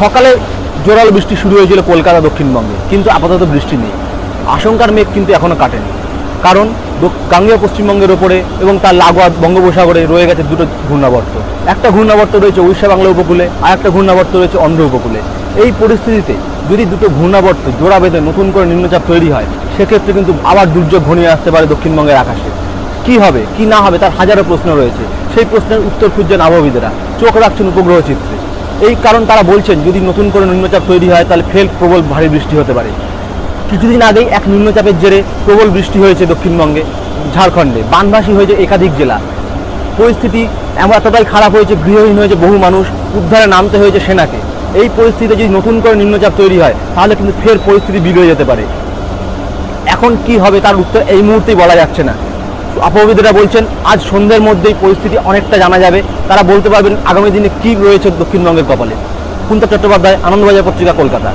সকালে জোরাল বৃষ্টি শুরু হয়েছিল কলকাতা দক্ষিণবঙ্গে, কিন্তু আপাতত বৃষ্টি নেই। আশঙ্কার মেঘ কিন্তু এখনও কাটেনি। কারণ গাঙ্গেয় পশ্চিমবঙ্গের ওপরে এবং তার লাগোয়া বঙ্গোপসাগরে রয়ে গেছে দুটো ঘূর্ণাবর্ত। একটা ঘূর্ণাবর্ত রয়েছে উড়িষ্যা বাংলা উপকূলে, আর একটা ঘূর্ণাবর্ত রয়েছে অন্ধ্র উপকূলে। এই পরিস্থিতিতে যদি দুটো ঘূর্ণাবর্ত জোড়া বেঁধে নতুন করে নিম্নচাপ তৈরি হয়, সেক্ষেত্রে কিন্তু আবার দুর্যোগ ঘনিয়ে আসতে পারে দক্ষিণবঙ্গের আকাশে। কি হবে, কি না হবে, তার হাজারো প্রশ্ন রয়েছে। সেই প্রশ্নের উত্তর খুঁজছেন আবহাওয়িদেরা চোখ রাখছেন উপগ্রহ চিত্রে। এই কারণ তারা বলছেন, যদি নতুন করে নিম্নচাপ তৈরি হয়, তাহলে ফের প্রবল ভারী বৃষ্টি হতে পারে। কিছুদিন আগেই এক নিম্নচাপের জেরে প্রবল বৃষ্টি হয়েছে দক্ষিণবঙ্গে, ঝাড়খণ্ডে, বানভাসী হয়েছে একাধিক জেলা। পরিস্থিতি এমন এতটাই খারাপ হয়েছে, গৃহহীন হয়েছে বহু মানুষ, উদ্ধারে নামতে হয়েছে সেনাকে। এই পরিস্থিতিতে যদি নতুন করে নিম্নচাপ তৈরি হয়, তাহলে কিন্তু ফের পরিস্থিতি বিগড়ে যেতে পারে। এখন কি হবে তার উত্তর এই মুহূর্তেই বলা যাচ্ছে না। আবহাওয়িদেরা বলছেন, আজ সন্ধ্যের মধ্যেই পরিস্থিতি অনেকটা জানা যাবে। তারা বলতে পারবেন, আগামী দিনে কী রয়েছে দক্ষিণবঙ্গের কপালে। কুন্তব চট্টোপাধ্যায়, আনন্দবাজার পত্রিকা, কলকাতা।